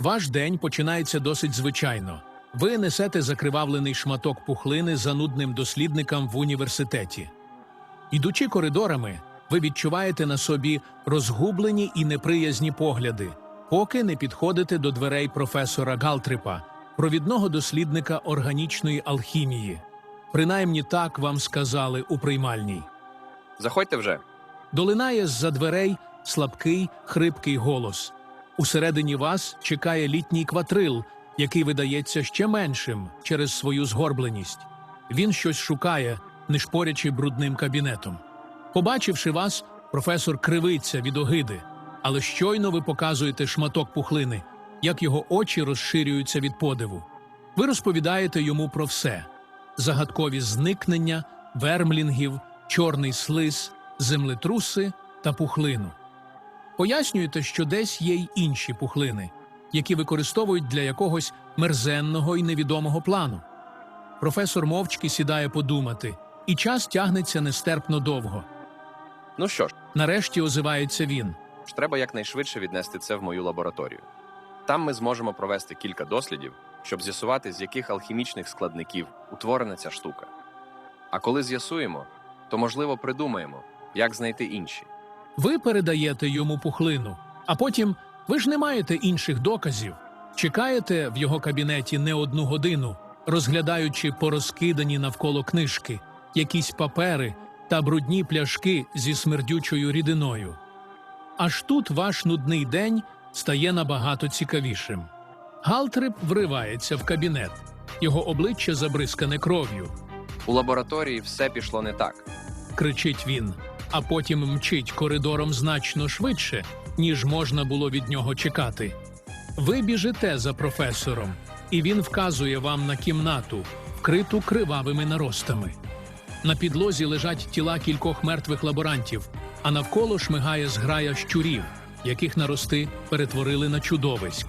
Ваш день починається досить звичайно. Ви несете закривавлений шматок пухлини занудним дослідникам в університеті. Ідучи коридорами, ви відчуваєте на собі розгублені і неприязні погляди, поки не підходите до дверей професора Галтрипа, провідного дослідника органічної алхімії. Принаймні так вам сказали у приймальній. Заходьте вже. Долинає з-за дверей слабкий, хрипкий голос. Усередині вас чекає літній кватрил, який видається ще меншим через свою згорбленість. Він щось шукає, не шпорячи брудним кабінетом. Побачивши вас, професор кривиться від огиди, але щойно ви показуєте шматок пухлини, як його очі розширюються від подиву. Ви розповідаєте йому про все: загадкові зникнення, вермлінгів, чорний слиз, землетруси та пухлину. Пояснюєте, що десь є й інші пухлини, які використовують для якогось мерзенного і невідомого плану. Професор мовчки сідає подумати, і час тягнеться нестерпно довго. Ну що ж, Нарешті озивається він. ж треба якнайшвидше віднести це в мою лабораторію. Там ми зможемо провести кілька дослідів, щоб з'ясувати, з яких алхімічних складників утворена ця штука. А коли з'ясуємо, то можливо придумаємо, як знайти інші. Ви передаєте йому пухлину, а потім ви ж не маєте інших доказів. Чекаєте в його кабінеті не одну годину, розглядаючи порозкидані навколо книжки, якісь папери та брудні пляшки зі смердючою рідиною. Аж тут ваш нудний день стає набагато цікавішим. Галтрип вривається в кабінет, його обличчя забризкане кров'ю. У лабораторії все пішло не так. кричить він, а потім мчить коридором значно швидше, ніж можна було від нього чекати. Ви біжите за професором, і він вказує вам на кімнату, вкриту кривавими наростами. На підлозі лежать тіла кількох мертвих лаборантів, а навколо шмигає зграя щурів, яких нарости перетворили на чудовиськ.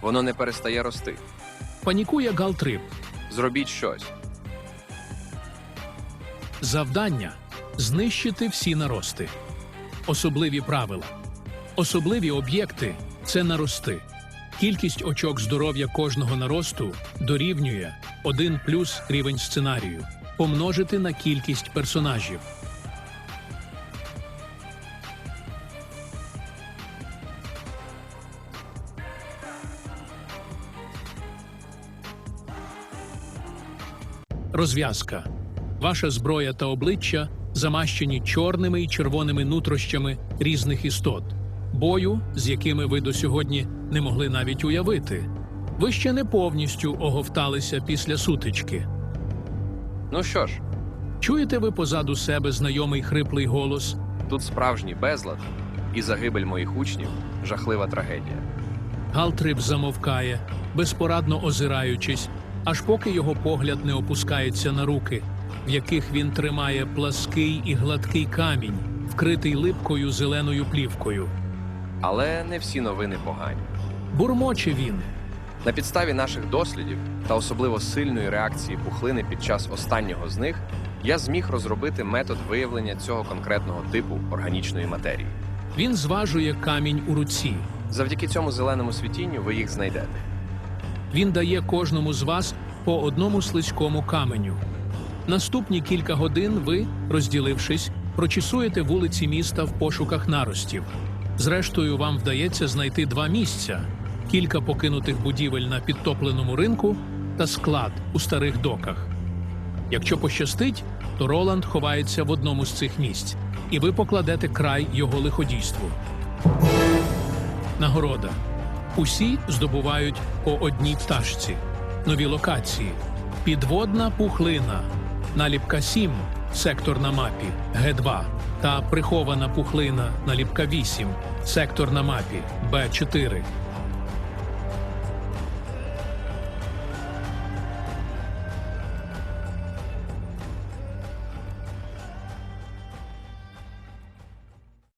Воно не перестає рости. Панікує Галтрип, Зробіть щось. Завдання знищити всі нарости. Особливі правила. Особливі об'єкти це нарости. Кількість очок здоров'я кожного наросту дорівнює 1 плюс рівень сценарію помножити на кількість персонажів. Розв'язка. Ваша зброя та обличчя замащені чорними і червоними нутрощами різних істот, бою, з якими ви до сьогодні не могли навіть уявити. Ви ще не повністю оговталися після сутички. Ну що ж, Чуєте ви позаду себе знайомий хриплий голос? тут справжній безлад і загибель моїх учнів жахлива трагедія. Галтриб замовкає, безпорадно озираючись, аж поки його погляд не опускається на руки, в яких він тримає плаский і гладкий камінь, вкритий липкою зеленою плівкою. Але не всі новини погані. Бурмоче він. На підставі наших дослідів та особливо сильної реакції пухлини під час останнього з них я зміг розробити метод виявлення цього конкретного типу органічної матерії. Він зважує камінь у руці. Завдяки цьому зеленому світінню ви їх знайдете. Він дає кожному з вас по одному слизькому каменю. Наступні кілька годин ви, розділившись, прочісуєте вулиці міста в пошуках наростів. Зрештою, вам вдається знайти два місця: кілька покинутих будівель на підтопленому ринку та склад у старих доках. Якщо пощастить, то Роланд ховається в одному з цих місць, і ви покладете край його лиходійству. Нагорода. Усі здобувають по одній пташці. Нові локації. Підводна пухлина. Наліпка 7. Сектор на мапі Г2. Та прихована пухлина наліпка 8. Сектор на мапі Б4.